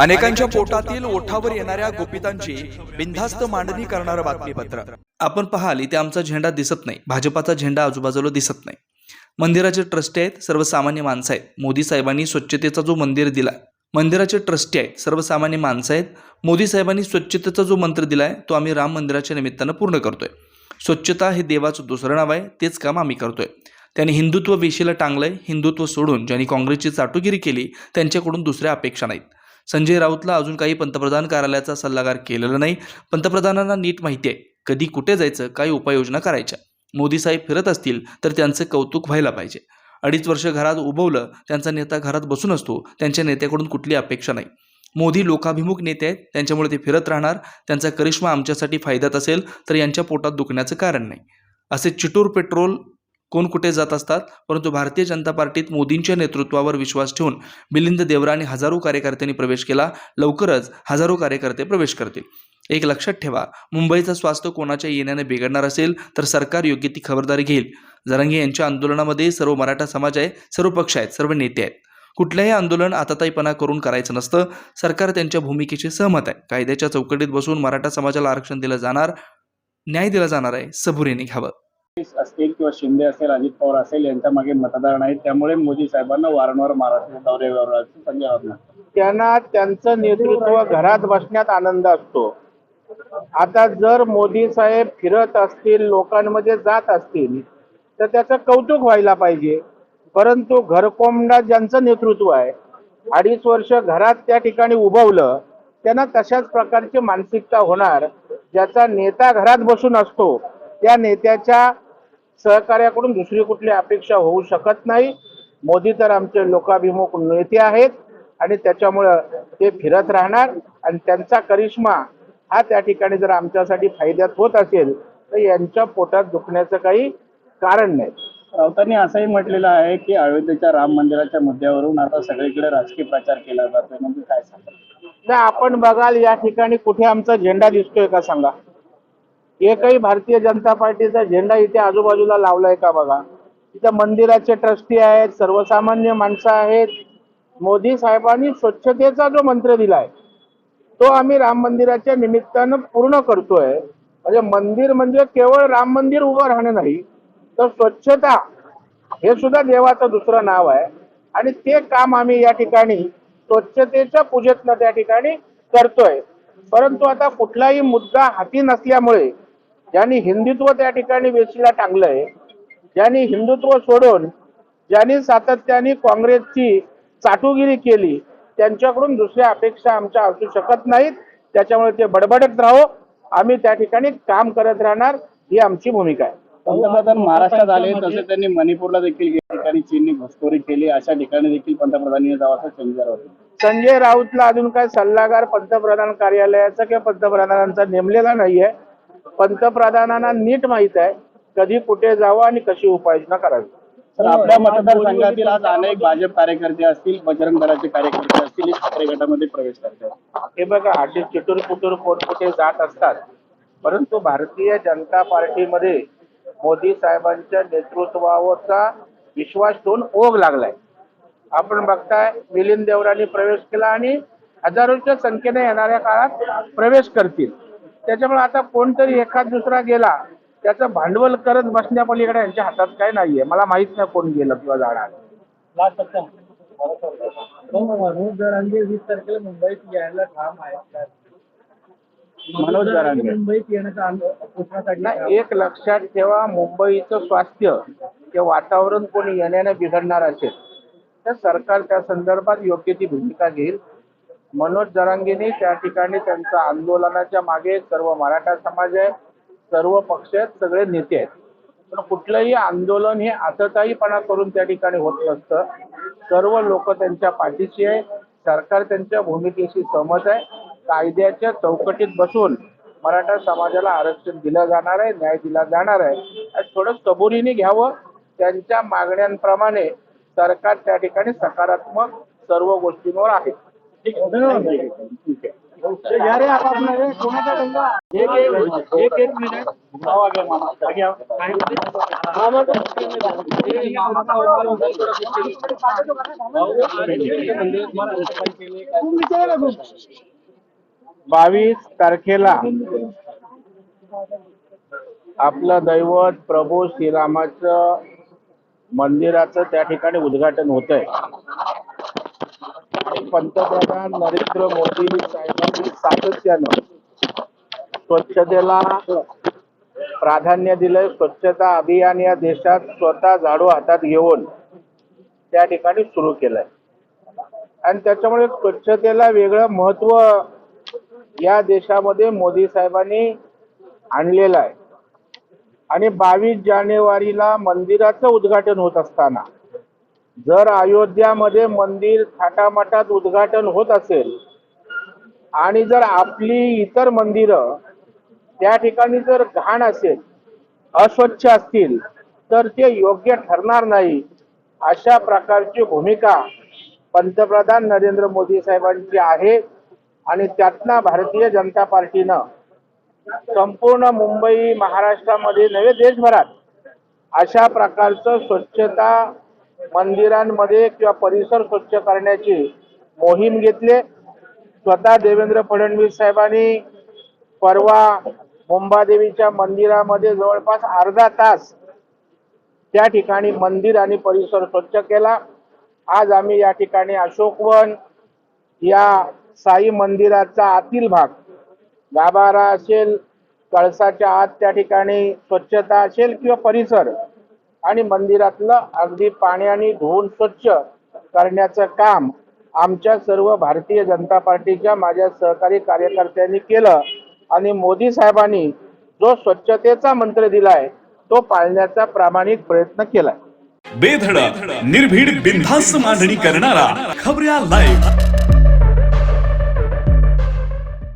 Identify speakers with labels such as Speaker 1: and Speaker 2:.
Speaker 1: अनेकांच्या पोटातील ओठावर येणाऱ्या गोपितांची बिनधास्त मांडणी करणारं बातमीपत्र. आपण पाहाल इथे आमचा झेंडा दिसत नाही. भाजपाचा झेंडा आजूबाजूला दिसत नाही. मंदिराचे ट्रस्टी आहेत सर्वसामान्य माणसं आहेत. मोदी साहेबांनी स्वच्छतेचा जो मंदिर दिला मंदिराचे ट्रस्टी आहेत सर्वसामान्य माणसं आहेत. मोदी साहेबांनी स्वच्छतेचा जो मंत्र दिलाय तो आम्ही राम मंदिराच्या निमित्तानं पूर्ण करतोय. स्वच्छता हे देवाचं दुसरं नाव आहे तेच काम आम्ही करतोय. त्यांनी हिंदुत्व वेशीला टांगलंय हिंदुत्व सोडून ज्यांनी काँग्रेसची चाटुगिरी केली त्यांच्याकडून दुसऱ्या अपेक्षा नाहीत. संजय राऊतला अजून काही पंतप्रधान कार्यालयाचा सल्लागार केलेला नाही. पंतप्रधानांना नीट माहिती आहे कधी कुठे जायचं काय उपाययोजना करायच्या. मोदी साहेब फिरत असतील तर त्यांचं कौतुक व्हायला पाहिजे. अडीच वर्ष घरात उभवलं त्यांचा नेता घरात बसून असतो त्यांच्या नेत्याकडून कुठली अपेक्षा नाही. मोदी लोकाभिमुख नेते आहेत त्यांच्यामुळे ते फिरत राहणार त्यांचा करिश्मा आमच्यासाठी फायद्यात असेल तर यांच्या पोटात दुखण्याचं कारण नाही. असे चिटूर पेट्रोल कोण कुठे जात असतात? परंतु भारतीय जनता पार्टीत मोदींच्या नेतृत्वावर विश्वास ठेवून मिलिंद देवरा आणि हजारो कार्यकर्त्यांनी प्रवेश केला. लवकरच हजारो कार्यकर्ते प्रवेश करतील. एक लक्षात ठेवा मुंबईचं स्वास्थ्य कोणाच्या येण्याने बिघडणार असेल तर सरकार योग्य ती खबरदारी घेईल. जरांगे यांच्या आंदोलनामध्ये सर्व मराठा समाज आहे सर्व पक्ष आहेत सर्व नेते आहेत. कुठल्याही आंदोलन आताताईपणा करून करायचं नसतं. सरकार त्यांच्या भूमिकेशी सहमत आहे. कायद्याच्या चौकटीत बसून मराठा समाजाला आरक्षण दिलं जाणार न्याय दिला जाणार आहे सबुरीने घ्यावं.
Speaker 2: असतील किंवा शिंदे असेल अजित पवार असेल यांच्या मागे मतदार नाही त्यामुळे मोदी साहेबांना वारंवार महाराष्ट्र दौऱ्यावर असं संजय
Speaker 3: त्यांना त्यांचं नेतृत्व घरात बसण्यात आनंद असतो. आता जर मोदी साहेब फिरत असतील लोकांमध्ये जात असतील तर त्याचं कौतुक व्हायला पाहिजे. परंतु घरकोंबडा ज्यांचं नेतृत्व आहे अडीच वर्ष घरात त्या ठिकाणी उभवलं त्यांना तशाच प्रकारची मानसिकता होणार ज्याचा नेता घरात बसून असतो. त्या नेत्याच्या सहकार्याकडून दुसरी कुठली अपेक्षा होऊ शकत नाही. मोदी तर आमचे लोकाभिमुख नेते आहेत आणि त्याच्यामुळं ते फिरत राहणार आणि त्यांचा करिश्मा हा त्या ठिकाणी जर आमच्यासाठी फायद्यात होत असेल तर यांच्या पोटात दुखण्याचं काही कारण नाही.
Speaker 2: राऊतांनी असंही म्हटलेलं आहे की अयोध्येच्या राम मंदिराच्या मुद्द्यावरून आता सगळीकडे राजकीय प्रचार केला जातोय. म्हणजे काय सांगा
Speaker 3: आपण बघाल या ठिकाणी कुठे आमचा झेंडा दिसतोय का सांगा? एकही भारतीय जनता पार्टीचा झेंडा इथे आजूबाजूला लावलाय का बघा? इथं मंदिराचे ट्रस्टी आहेत सर्वसामान्य माणसं आहेत. मोदी साहेबांनी स्वच्छतेचा जो मंत्र दिलाय तो आम्ही राम मंदिराच्या निमित्तानं पूर्ण करतोय. म्हणजे मंदिर म्हणजे केवळ राम मंदिर उभं राहणं नाही तर स्वच्छता हे सुद्धा देवाचं दुसरं नाव आहे. आणि ते काम आम्ही या ठिकाणी स्वच्छतेच्या पूजेतनं त्या ठिकाणी करतोय. परंतु आता कुठलाही मुद्दा हाती नसल्यामुळे ज्यांनी हिंदुत्व त्या ठिकाणी वेशीला टांगलंय ज्यांनी हिंदुत्व सोडून ज्यांनी सातत्याने काँग्रेसची चाटुगिरी केली त्यांच्याकडून दुसऱ्या अपेक्षा आमच्या असू शकत नाहीत. त्याच्यामुळे ते बडबडत राहो. आम्ही त्या ठिकाणी काम करत राहणार ही आमची भूमिका आहे.
Speaker 2: पंतप्रधान महाराष्ट्रात आले तसे त्यांनी मणिपूरला देखील या ठिकाणी चीनने घुसखोरी केली. अशा ठिकाणी देखील पंतप्रधानांनी जावं असं संजय राऊत
Speaker 3: संजय राऊतला अजून काय सल्लागार पंतप्रधान कार्यालयाचा किंवा पंतप्रधानांचा नेमलेला नाहीये. पंतप्रधानांना नीट माहीत आहे कधी कुठे जावं आणि कशी उपाययोजना करावी.
Speaker 2: तर आपल्या मतदारसंघातील आज अनेक भाजप कार्यकर्ते असतील बजरंग दलाचे कार्यकर्ते असतील ठाकरे गटामध्ये प्रवेश करतात.
Speaker 3: हे बघा असे चिटूर पुटूर कोण कुठे जात असतात. परंतु भारतीय जनता पार्टीमध्ये मोदी साहेबांच्या नेतृत्वावरचा विश्वास ठेवून ओघ लागलाय. आपण बघताय मिलिंद देवरांनी प्रवेश केला आणि हजारोच्या संख्येने येणाऱ्या काळात प्रवेश करतील. त्याच्यामुळे आता कोणतरी एखाद दुसरा गेला त्याचं भांडवल करत बसण्यापलीकडे यांच्या हातात काय नाहीये. मला माहीत नाही कोण गेलं किंवा जाणार.
Speaker 4: मनोज वीस तारखेला मुंबईत यायला ठाम आहे
Speaker 2: मनोज
Speaker 4: मुंबईत येण्याचा
Speaker 3: एक लक्षात ठेवा मुंबईचं स्वास्थ्य ते वातावरण कोणी येण्याने बिघडणार असेल तर सरकार त्या संदर्भात योग्य ती भूमिका घेईल. मनोज जरांगेने त्या ठिकाणी त्यांच्या आंदोलनाच्या मागे सर्व मराठा समाज आहे सर्व पक्ष आहेत सगळे नेते आहेत. पण कुठलंही आंदोलन हे आतताईपणा करून त्या ठिकाणी होत नसतं. सर्व लोक त्यांच्या पाठीशी आहे सरकार त्यांच्या भूमिकेशी सहमत आहे. कायद्याच्या चौकटीत बसून मराठा समाजाला आरक्षण दिलं जाणार आहे न्याय दिला जाणार आहे. थोडं सबुरीने घ्यावं त्यांच्या मागण्यांप्रमाणे सरकार त्या ठिकाणी सकारात्मक सर्व गोष्टींवर आहे. बावीस तारखेला आपलं दैवत प्रभू श्रीरामाचं मंदिराचं त्या ठिकाणी उद्घाटन होत आहे पंतप्रधान नरेंद्र मोदी साहेबांनी सातत्यानं स्वच्छतेला प्राधान्य दिलंय. स्वच्छता अभियान या देशात स्वतः झाडू हातात घेऊन त्या ठिकाणी सुरू केलंय. आणि त्याच्यामुळे स्वच्छतेला वेगळं महत्त्व या देशामध्ये मोदी साहेबांनी आणलेलं आहे. आणि बावीस जानेवारीला मंदिराचं उद्घाटन होत असताना जर अयोध्यामध्ये मंदिर थाटामाटात उद्घाटन होत असेल आणि जर आपली इतर मंदिरं त्या ठिकाणी जर घाण असेल अस्वच्छ असतील तर ते योग्य ठरणार नाही अशा प्रकारची भूमिका पंतप्रधान नरेंद्र मोदी साहेबांची आहे आणि त्यातनं भारतीय जनता पार्टीनं संपूर्ण मुंबई महाराष्ट्रामध्ये नव्हे देशभरात अशा प्रकारचं स्वच्छता मंदिरांमध्ये किंवा परिसर स्वच्छ करण्याची मोहीम घेतली. स्वतः देवेंद्र फडणवीस साहेबांनी परवा मुंबादेवीच्या मंदिरामध्ये जवळपास अर्धा तास त्या ठिकाणी मंदिर आणि परिसर स्वच्छ केला. आज आम्ही या ठिकाणी अशोकवन या साई मंदिराचा आतील भाग गाभारा असेल कळसाच्या आत त्या ठिकाणी स्वच्छता असेल किंवा परिसर आणि मंदिरातलं अगदी पाण्याने धुवून स्वच्छ करण्याचं काम आमच्या सर्व भारतीय जनता पार्टीच्या माझ्या सहकारी कार्यकर्त्यांनी केलं. आणि मोदी साहेबांनी जो स्वच्छतेचा मंत्र दिलाय तो पाळण्याचा प्रामाणिक प्रयत्न केलाय.
Speaker 5: बेधडक निर्भीड बिनधास्त मांडणी करणारा खबऱ्या लाईव्ह